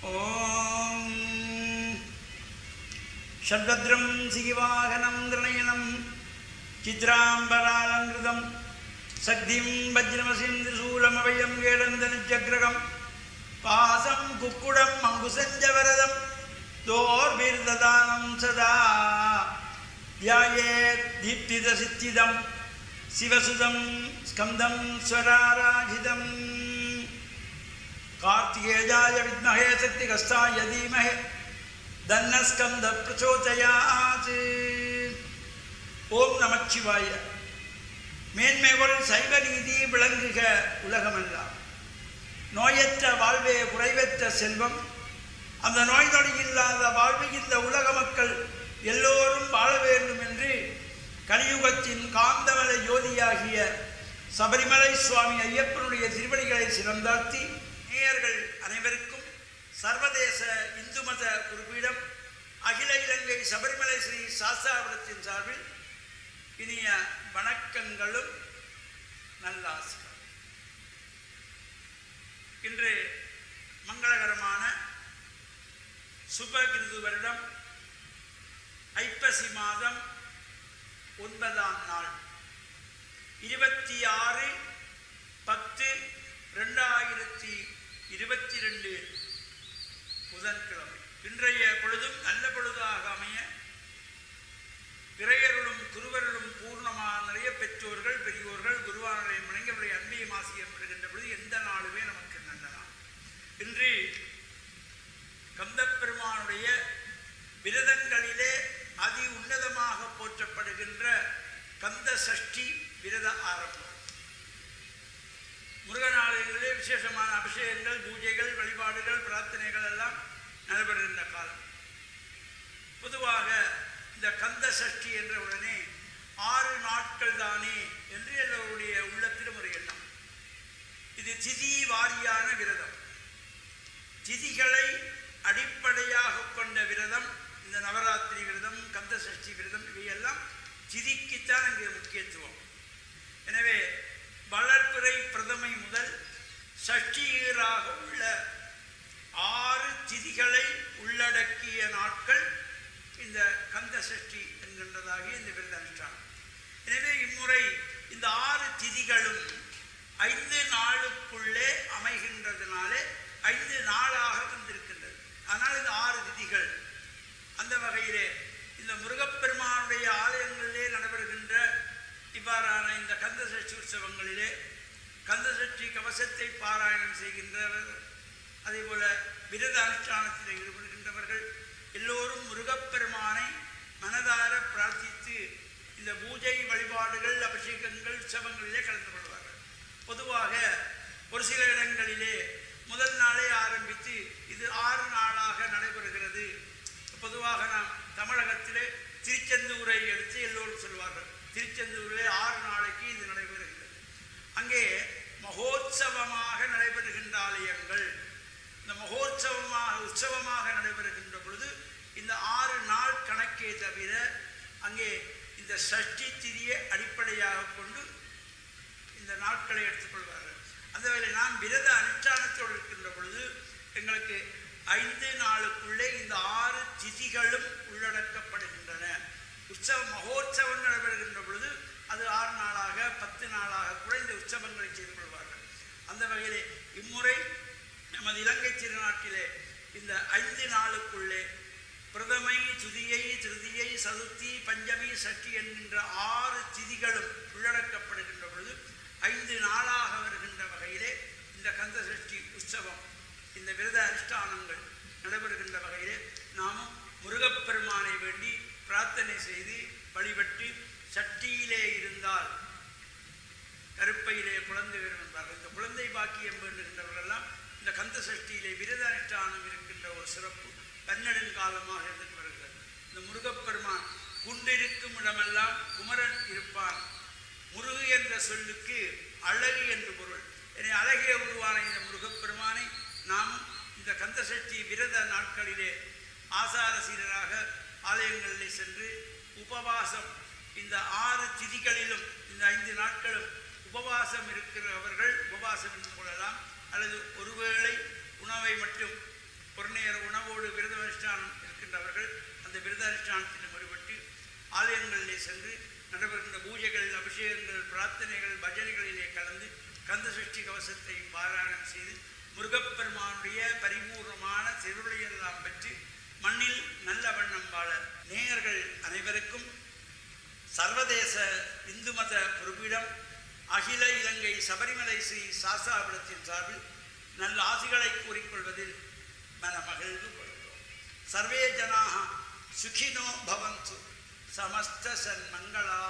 ஓம் ஷட்பத்ரம் சிகிவாகனம் கிரணயனம் சித்ராம்பராலங்கிருதம் சக்திம் வஜ்ரமசிம் திரிசூலமபயம் கேடந்தனிச்சக்ரகம் பாசம் குக்குடம் அங்குசஞ்சவரதம் தோர்பிர்ததானம் சதா தியாயே தீப்தித சித்திதம் சிவசுதம் ஸ்கந்தம் ஸ்வராராஜிதம் कार्तिकेयाय विद्महे शक्तिकस्ताय धीमहे தன்னஸ்கந்த பிரச்சோதயாத் ஓம் நமச்சிவாய மேன்மைகள் சைவ நீதி விளங்குக உலகமெல்லாம் நோயற்ற வாழ்வே குறைவற்ற செல்வம் அந்த நோய் நொடி இல்லாத வாழ்வு இந்த உலக மக்கள் எல்லோரும் வாழ வேண்டும் என்று கலியுகத்தின் காந்தமலை ஜோதியாகிய சபரிமலை சுவாமி ஐயப்பனுடைய திருவடிகளை சிறந்தாழ்த்தி நேயர்கள் அனைவருக்கும் சர்வதேச இந்து மத குறிப்பீடம் அகில இலங்கை சபரிமலை ஸ்ரீ சாஸ்தாபுரத்தின் சார்பில் இனிய வணக்கங்களும் நல்லாசிகள் இன்று மங்களகரமான சுபகிருது வருடம் ஐப்பசி மாதம் ஒன்பதாம் நாள். இருபத்தி ஆறு பத்து ரெண்டாயிரத்தி இருபத்தி ரெண்டு புதன்கிழமை இன்றைய பொழுதும் நல்ல பொழுதாக அமைய இறையருளும் குருவருளும் பூர்ணமாக நிறைய பெற்றோர்கள் பெரியோர்கள் குருவானரை முனைங்கவரை அன்பையும் ஆசியம் பெறுகின்ற பொழுது எந்த நாளுமே நமக்கு நல்ல நாள். இன்று கந்தப்பெருமானுடைய விரதங்களிலே அதி உன்னதமாக போற்றப்படுகின்ற கந்த சஷ்டி விரத ஆரம்பம். விசேஷமான அபிஷேகங்கள் பூஜைகள் வழிபாடுகள் பிரார்த்தனைகள் எல்லாம் நடைபெறுகின்ற காலம். பொதுவாக இந்த கந்த சஷ்டி என்ற உடனே ஆறு நாட்கள் தானே என்று எல்லோருடைய உள்ளத்திலும் ஒரு எண்ணம். இது திதி வாரியான விரதம். திதிகளை அடிப்படையாக கொண்ட விரதம் இந்த நவராத்திரி விரதம் கந்த சஷ்டி விரதம் இவையெல்லாம் திதிக்கு இங்கே முக்கியத்துவம் எனவே வளர்ப்புரை பிரதமை முதல் சஷ்டியராக உள்ள ஆறு திதிகளை உள்ளடக்கிய நாட்கள் இந்த கந்த சஷ்டி என்கின்றதாகிய இந்த விரத அனுஷ்டானம். எனவே இம்முறை இந்த ஆறு திதிகளும் ஐந்து நாளுக்குள்ளே அமைகின்றதுனாலே ஐந்து நாளாக வந்திருக்கின்றது. ஆனால் இந்த ஆறு திதிகள் அந்த வகையிலே இந்த முருகப்பெருமானுடைய ஆலயங்களிலே நடைபெறுகின்ற இவ்வாறான இந்த கந்த சஷ்டி உற்சவங்களிலே கந்த சஷ்டி கவசத்தை பாராயணம் செய்கின்றவர் அதே போல விரத அனுஷ்டானத்தில் ஈடுபடுகின்றவர்கள் எல்லோரும் முருகப்பெருமானை மனதார பிரார்த்தித்து இந்த பூஜை வழிபாடுகள் அபிஷேகங்கள் உற்சவங்களிலே கலந்து கொள்வார்கள். பொதுவாக ஒரு சில இடங்களிலே முதல் நாளே ஆரம்பித்து இது ஆறு நாளாக நடைபெறுகிறது. பொதுவாக நாம் தமிழகத்திலே திருச்செந்தூரை எடுத்து எல்லோரும் சொல்வார்கள். திருச்செந்தூரிலே ஆறு நாளைக்கு இது நடைபெறுகிறது. அங்கே மகோத்சவமாக நடைபெறுகின்ற ஆலயங்கள் இந்த மகோற்சவமாக உற்சவமாக நடைபெறுகின்ற பொழுது இந்த ஆறு நாள் கணக்கே தவிர அங்கே இந்த சஷ்டி திதியை அடிப்படையாக கொண்டு இந்த நாட்களை எடுத்துக்கொள்வார்கள். அந்த வேலை நாம் விரத அனுஷ்டானத்தோடு இருக்கின்ற பொழுது எங்களுக்கு ஐந்து நாளுக்குள்ளே இந்த ஆறு திதிகளும் உள்ளடக்கப்படுகின்றன. உற்சவ மகோற்சவம் நடைபெறுகின்ற பொழுது அது ஆறு நாளாக பத்து நாளாக கூட இந்த உற்சவங்களை செய்து கொள்வார்கள். அந்த வகையிலே இம்முறை நமது இலங்கை திருநாட்டிலே இந்த ஐந்து நாளுக்குள்ளே பிரதமை துதியை திருதியை சதுர்த்தி பஞ்சமி சஷ்டி என்கின்ற ஆறு திதிகளும் உள்ளடக்கப்படுகின்ற பொழுது ஐந்து நாளாக வருகின்ற வகையிலே இந்த கந்த சஷ்டி உற்சவம் இந்த விரத அனுஷ்டானங்கள் நடைபெறுகின்ற வகையிலே நாமும் முருகப்பெருமானை வேண்டி பிரார்த்தனை செய்து வழிபட்டு சட்டியிலே இருந்தால் கருப்பையிலே குழந்தை வரும் என்பார்கள் இந்த குழந்தை பாக்கியம் வேண்டுகின்றவர்கள் இந்த கந்த சஷ்டியிலே விரத இருக்கின்ற ஒரு சிறப்பு கன்னடன் காலமாக இருந்து வருகிறது. இந்த முருகப்பெருமான் குண்டிருக்கும் இடமெல்லாம் குமரன் இருப்பான். முருகு என்ற சொல்லுக்கு அழகு என்று பொருள். எனவே அழகிய உருவான இந்த முருகப்பெருமானை நாம் இந்த கந்த சஷ்டி விரத நாட்களிலே ஆசார சீரராக ஆலயங்களிலே சென்று உபவாசம் இந்த ஆறு திதிகளிலும் இந்த ஐந்து நாட்களும் உபவாசம் இருக்கிறவர்கள் உபவாசம் என்று கொள்ளலாம். அல்லது ஒருவேளை உணவை மட்டும் ஒரு நேர உணவோடு விரத அனுஷ்டானம் இருக்கின்றவர்கள் அந்த விரத அனுஷ்டானத்தில் முறைப்பட்டு ஆலயங்களிலே சென்று நடைபெறுகின்ற பூஜைகளில் அபிஷேகங்கள் பிரார்த்தனைகள் பஜனைகளிலே கலந்து கந்த சஷ்டி கவசத்தையும் பாராயணம் செய்து முருகப்பெருமானுடைய பரிபூர்ணமான திருவிழையெல்லாம் பெற்று மண்ணில் நல்ல வண்ணம் வாழ நேயர்கள் அனைவருக்கும் சர்வதேச இந்து மத பொறுப்பிடம் அகில இலங்கை சபரிமலை ஸ்ரீ சாஸ்தாபுரத்தின் சார்பில் நல்ல ஆசிகளை கூறிக்கொள்வதில் மன மகிழ்ந்து கொள்கிறோம். சர்வே ஜனாக சுகினோ பவந்து சமஸ்த சன்மங்களா